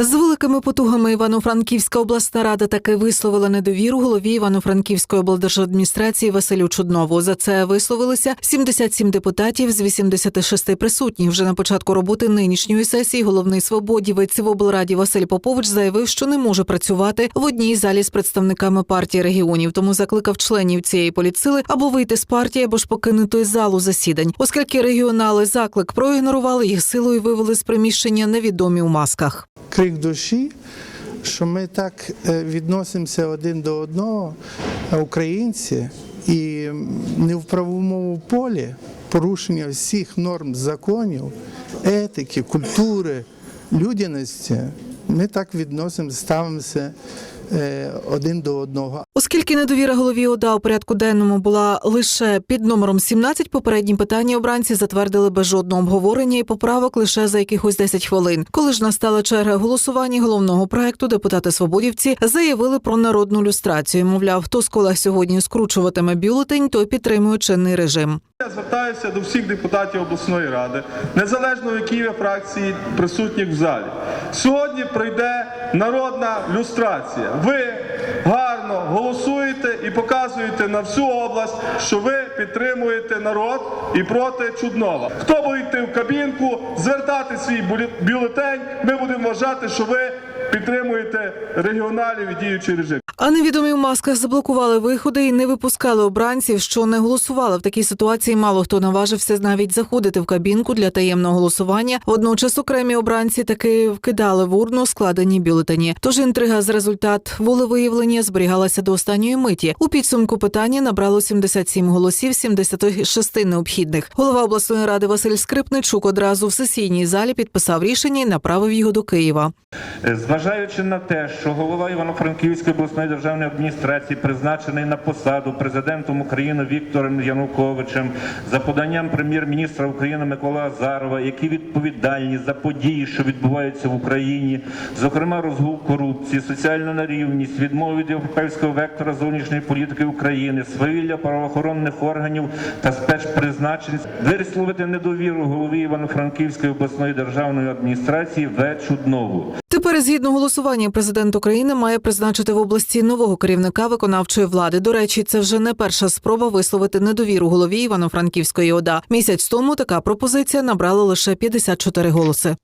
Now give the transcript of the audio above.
З великими потугами Івано-Франківська обласна рада таки висловила недовіру голові Івано-Франківської облдержадміністрації Василю Чуднову. За це висловилися 77 депутатів з 86 присутніх. Вже на початку роботи нинішньої сесії головний свободівець в облраді Василь Попович заявив, що не може працювати в одній залі з представниками партії регіонів. Тому закликав членів цієї політсили або вийти з партії, або ж покинути залу засідань, оскільки регіонали заклик проігнорували їх силою вивели з приміщення невідомі у масках. Крик душі, що ми так е, відносимося один до одного, е, українці, і не в правовому полі порушення всіх норм законів, етики, культури, людяності. Ми так відносимося, ставимося один до одного. Оскільки недовіра голові ОДА у порядку денному була лише під номером 17, попередні питання обранці затвердили без жодного обговорення і поправок лише за якихось 10 хвилин. Коли ж настала черга голосування головного проекту, депутати свободівці заявили про народну люстрацію. Мовляв, хто з колег сьогодні скручуватиме бюлетень, той підтримує чинний режим. Я звертаюся до всіх депутатів обласної ради, незалежно в якій фракції присутніх в залі. Сьогодні прийде народна люстрація. Ви гарно голосуєте і показуєте на всю область, що ви підтримуєте народ і проти Чуднова. Хто буде йти в кабінку, звертати свій бюле- бюлетень, ми будемо вважати, що ви підтримуєте регіоналів і діючий режим. А невідомі в масках заблокували виходи і не випускали обранців, що не голосували. В такій ситуації мало хто наважився навіть заходити в кабінку для таємного голосування. Водночас окремі обранці таки вкидали в урну складені бюлетені. Тож інтрига з результат волевиявлення зберігалася до останньої миті. У підсумку питання набрало 77 голосів, 76 необхідних. Голова обласної ради Василь Скрипничук одразу в сесійній залі підписав рішення і направив його до Києва. Зважаючи на те, що голова Івано-Франківської обласної державної адміністрації призначений на посаду президентом України Віктором Януковичем за поданням прем'єр-міністра України Миколи Азарова, які відповідальні за події, що відбуваються в Україні, зокрема розгул корупції, соціальну нерівність, відмову від європейського вектора зовнішньої політики України, свавілля правоохоронних органів та спецпризначень, висловити недовіру голові Івано-Франківської обласної державної адміністрації В. Чуднову. Тепер, згідно голосування, президент України має призначити в області нового керівника виконавчої влади. До речі, це вже не перша спроба висловити недовіру голові Івано-Франківської ОДА. Місяць тому така пропозиція набрала лише 54 голоси.